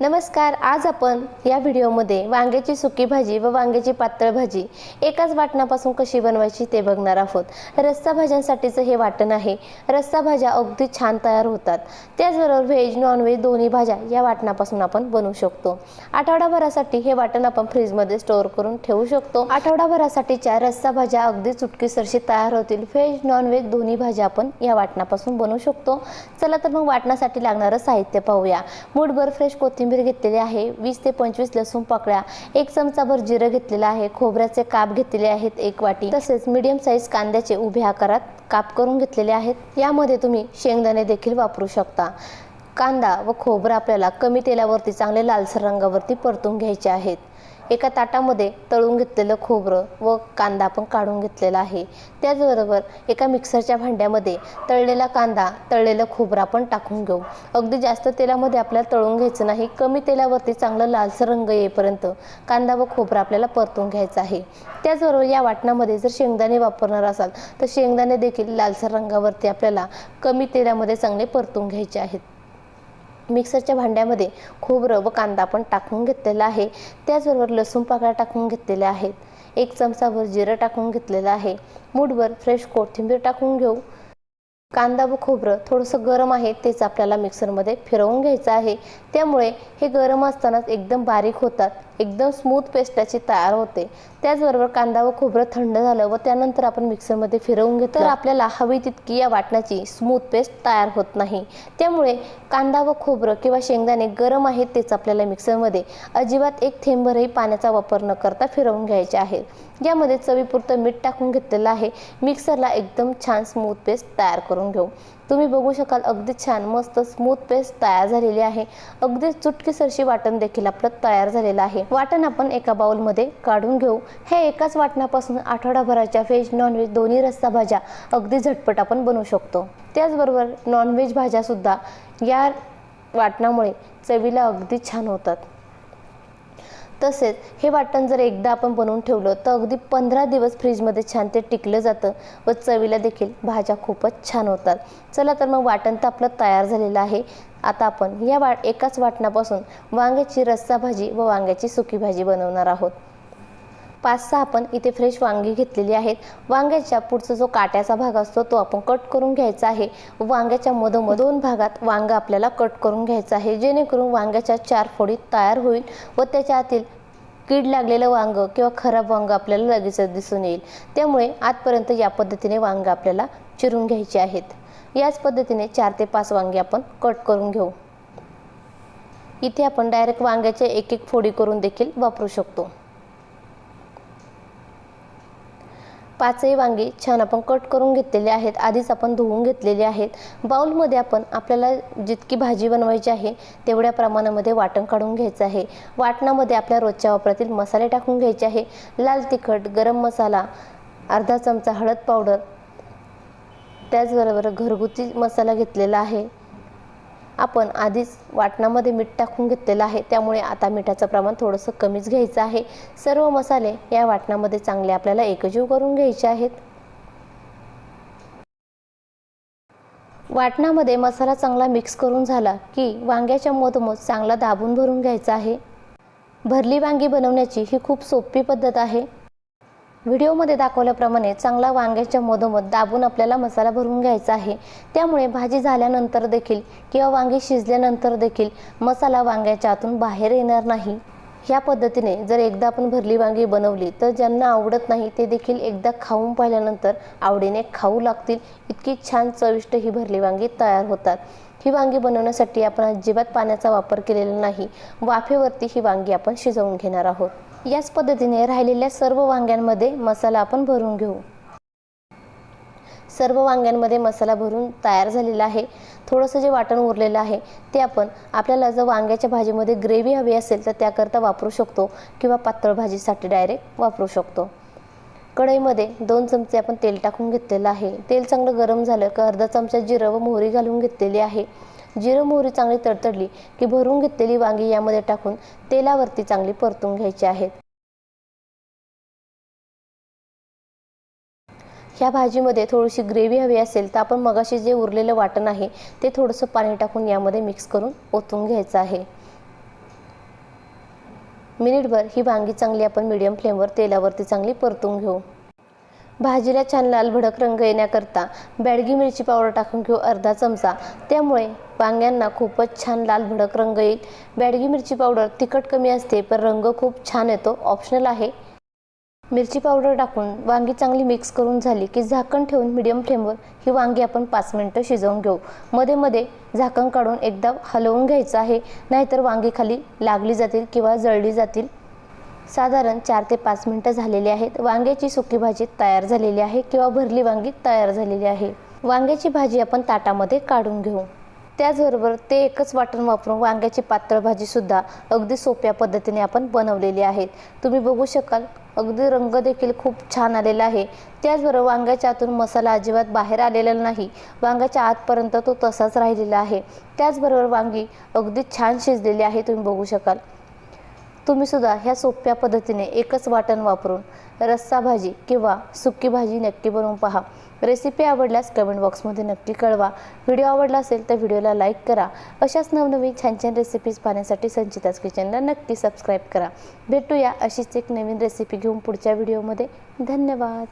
नमस्कार आज आपण या व्हिडिओमध्ये वांग्याची सुकी भाजी व वांग्याची पातळ भाजी एकाच वाटणापासून कशी बनवायची ते बघणार आहोत. रस्सा भाज्यांसाठीचं हे वाटण आहे. रस्सा भाज्या अगदी छान तयार होतात. त्याचबरोबर व्हेज नॉनव्हेज दोन्ही भाज्या या वाटणापासून आपण बनवू शकतो. आठवडाभरासाठी हे वाटण आपण फ्रीजमध्ये स्टोअर करून ठेवू शकतो. आठवडाभरासाठीच्या रस्सा भाज्या अगदी चुटकीसरशी तयार होतील. व्हेज नॉनव्हेज दोन्ही भाज्या आपण या वाटणापासून बनवू शकतो. चला तर मग वाटणासाठी लागणारं साहित्य पाहूया. मूठभर फ्रेश कोथिंबीर कोथिंबीर घेतलेली आहे वीस ते पंचवीस लसूण पाकळ्या एक चमचाभर जिरं घेतलेलं आहे खोबऱ्याचे काप घेतलेले आहेत एक वाटी. तसेच मीडियम साईज कांद्याचे उभ्या आकारात काप करून घेतलेले आहेत. यामध्ये तुम्ही शेंगदाणे देखील वापरू शकता. कांदा व खोबरं आपल्याला कमी तेलावरती चांगले लालसर रंगावरती परतून घ्यायचे आहेत. एका ताटामध्ये तळून घेतलेलं खोबरं व कांदा पण काढून घेतलेला आहे. त्याचबरोबर एका मिक्सरच्या भांड्यामध्ये तळलेला कांदा तळलेलं खोबरं आपण टाकून घेऊ. अगदी जास्त तेलामध्ये आपल्याला तळून घ्यायचं नाही. कमी तेलावरती चांगलं लालसर रंग येईपर्यंत कांदा व खोबरं आपल्याला परतून घ्यायचं आहे. त्याचबरोबर या वाटणामध्ये जर शेंगदाणे वापरणार असाल तर शेंगदाणे देखील लालसर रंगावरती आपल्याला कमी तेलामध्ये चांगले परतून घ्यायचे आहेत. मिक्सरच्या भांड्यामध्ये खोबरं व कांदा आपण टाकून घेतलेला आहे. त्याचबरोबर लसूण पाकळ्या टाकून घेतलेल्या आहेत. एक चमचाभर जिरं टाकून घेतलेलं आहे. मूठभर फ्रेश कोथिंबीर टाकून घेऊ. कांदा व खोबरं थोडंसं गरम आहे तेच आपल्याला मिक्सरमध्ये फिरवून घ्यायचं आहे. त्यामुळे हे गरम असतानाच एकदम बारीक होतात. एकदम स्मूथ पेस्ट त्याची तयार होते. त्याचबरोबर कांदा व खोबरं थंड झालं व त्यानंतर आपण मिक्सरमध्ये फिरवून घेतो. तर आपल्याला हवी तितकी या वाटणाची स्मूथ पेस्ट तयार होत नाही. त्यामुळे कांदा व खोबरं किंवा शेंगदाणे गरम आहेत तेच आपल्याला मिक्सरमध्ये अजिबात एक थेंबरही पाण्याचा वापर न करता फिरवून घ्यायचे आहेत यामध्ये चवीपुरतं मीठ टाकून घेतलेलं आहे. मिक्सरला एकदम छान स्मूथ पेस्ट तयार करून घेऊ. तुम्ही बघू शकाल अगदी छान मस्त स्मूथ पेस्ट तयार झालेली आहे. अगदी चुटकीसरशी वाटण देखील आपलं तयार झालेलं आहे. वाटण आपण एका बाउलमध्ये काढून घेऊ. हे एकाच वाटणापासून आठवडाभराच्या व्हेज नॉनव्हेज दोन्ही रस्सा भाज्या अगदी झटपट आपण बनवू शकतो. त्याचबरोबर नॉनव्हेज भाज्यासुद्धा या वाटणामुळे चवीला अगदी छान होतात. तसेच हे वाटण जर एकदा आपण बनवून ठेवलं तर अगदी पंधरा दिवस फ्रीजमध्ये छान ते टिकलं जातं व चवीला देखील भाज्या खूपच छान होतात. चला तर मग वाटण तर आपलं तयार झालेलं आहे. आता आपण या वा एकाच वाटणापासून वांग्याची रस्सा भाजी व वांग्याची सुकी भाजी बनवणार आहोत. पाच सहा आपण इथे फ्रेश वांगी घेतलेली आहेत. वांग्याच्या पुढचा जो काट्याचा भाग असतो तो आपण कट करून घ्यायचा आहे. वांग्याच्या मधोमध दोन भागात वांग आपल्याला कट करून घ्यायचं आहे. जेणेकरून वांग्याच्या चार फोडी तयार होईल व त्याच्या आतील कीड लागलेलं वांग किंवा खराब वांग आपल्याला लगेचच दिसून येईल. त्यामुळे आजपर्यंत या पद्धतीने वांग आपल्याला चिरून घ्यायचे आहेत. याच पद्धतीने चार ते पाच वांगे आपण कट करून घेऊ. इथे आपण डायरेक्ट वांग्याच्या एक एक फोडी करून देखील वापरू शकतो. पाचही वांगी छान आपण कट करून घेतलेले आहेत. आधीच आपण धुवून घेतलेले आहेत. बाउलमध्ये आपण आपल्याला जितकी भाजी बनवायची आहे तेवढ्या प्रमाणामध्ये वाटण काढून घ्यायचं आहे. वाटणामध्ये आपल्या रोजच्या वापरातील मसाले टाकून घ्यायचे आहे. लाल तिखट गरम मसाला अर्धा चमचा हळद पावडर त्याचबरोबर घरगुती मसाला घेतलेला आहे. आपण आधीच वाटणामध्ये मीठ टाकून घेतलेलं आहे. त्यामुळे आता मिठाचं प्रमाण थोडंसं कमीच घ्यायचं आहे. सर्व मसाले या वाटणामध्ये चांगले आपल्याला एकजीव करून घ्यायचे आहेत. वाटणामध्ये मसाला चांगला मिक्स करून झाला की वांग्याच्या मधोमध चांगला दाबून भरून घ्यायचा आहे. भरली वांगी बनवण्याची ही खूप सोपी पद्धत आहे. व्हिडिओमध्ये दाखवल्याप्रमाणे चांगला वांग्याच्या मधोमध दाबून आपल्याला मसाला भरून घ्यायचा आहे. त्यामुळे भाजी झाल्यानंतर देखील किंवा वांगी शिजल्यानंतर देखील मसाला वांग्याच्या आतून बाहेर येणार नाही. ह्या पद्धतीने जर एकदा आपण भरली वांगी बनवली तर ज्यांना आवडत नाही ते देखील एकदा खाऊन पाहिल्यानंतर आवडीने खाऊ लागतील. इतकी छान चविष्ट ही भरली वांगी तयार होतात. ही वांगी बनवण्यासाठी आपण अजिबात पाण्याचा वापर केलेला नाही. वाफेवरती ही वांगी आपण शिजवून घेणार आहोत. याच पद्धतीने राहिलेल्या सर्व वांग्यांमध्ये मसाला आपण भरून घेऊ. सर्व वांग्यांमध्ये मसाला भरून तयार झालेला आहे. थोडंसं जे वाटण उरलेलं आहे ते आपण आपल्याला जर वांग्याच्या भाजीमध्ये ग्रेव्ही हवी असेल तर त्याकरता वापरू शकतो किंवा पातळ भाजीसाठी डायरेक्ट वापरू शकतो. कढईमध्ये दोन चमचे आपण तेल टाकून घेतलेलं आहे. तेल चांगलं गरम झालं की अर्धा चमचा जिरं व मोहरी घालून घेतलेली आहे. जिरं मोहरी चांगली तडतडली की भरून घेतलेली वांगी यामध्ये टाकून तेलावरती चांगली परतून घ्यायची आहेत. ह्या भाजीमध्ये थोडीशी ग्रेव्ही हवी असेल तर आपण मगाशी जे उरलेलं वाटण आहे ते थोडंसं पाणी टाकून यामध्ये मिक्स करून ओतून घ्यायचं आहे. मिनिटभर ही वांगी चांगली आपण मीडियम फ्लेमवर तेलावरती चांगली परतून घेऊ. भाजीला छान लाल भडक रंग येण्याकरता बॅडगी मिरची पावडर टाकून घेऊ अर्धा चमचा. त्यामुळे वांग्यांना खूपच छान लाल भडक रंग येईल. बॅडगी मिरची पावडर तिखट कमी असते पण रंग खूप छान येतो. ऑप्शनल आहे. मिरची पावडर टाकून वांगी चांगली मिक्स करून झाली की झाकण ठेवून मिडियम फ्लेमवर ही वांगी आपण पाच मिनटं शिजवून घेऊ. मध्ये मध्ये झाकण काढून एकदा हलवून घ्यायचं आहे. नाहीतर वांगी खाली लागली जातील किंवा जळली जातील. साधारण चार ते पाच मिनटं झालेली आहेत. वांग्याची सुकी भाजी तयार झालेली आहे किंवा भरली वांगी तयार झालेली आहे. वांग्याची भाजी आपण ताटामध्ये काढून घेऊ. त्याचबरोबर ते एकच वाटण वापरून वांग्याची पातळ भाजीसुद्धा अगदी सोप्या पद्धतीने आपण बनवलेली आहे. तुम्ही बघू शकाल अगदी रंग देखील खूप छान आलेला आहे. त्याचबरोबर वांग्याच्या आतून मसाला अजिबात बाहेर आलेला नाही. वांग्याच्या आतपर्यंत तो तसाच राहिलेला आहे. त्याचबरोबर वांगी अगदी छान शिजलेली आहे तुम्ही बघू शकाल. तुम्ही सुद्धा ह्या सोप्या पद्धतीने एकच वाटण वापरून रस्सा भाजी किंवा सुकी भाजी नक्की बनवून पहा. रेसिपी आवडल्यास कमेंट बॉक्समध्ये नक्की कळवा. व्हिडिओ आवडला असेल तर व्हिडिओला लाईक करा. अशाच नवनवीन छान छान रेसिपीज पाहण्यासाठी संचिताज किचनला नक्की सबस्क्राईब करा. भेटूया अशीच एक नवीन रेसिपी घेऊन पुढच्या व्हिडिओमध्ये धन्यवाद.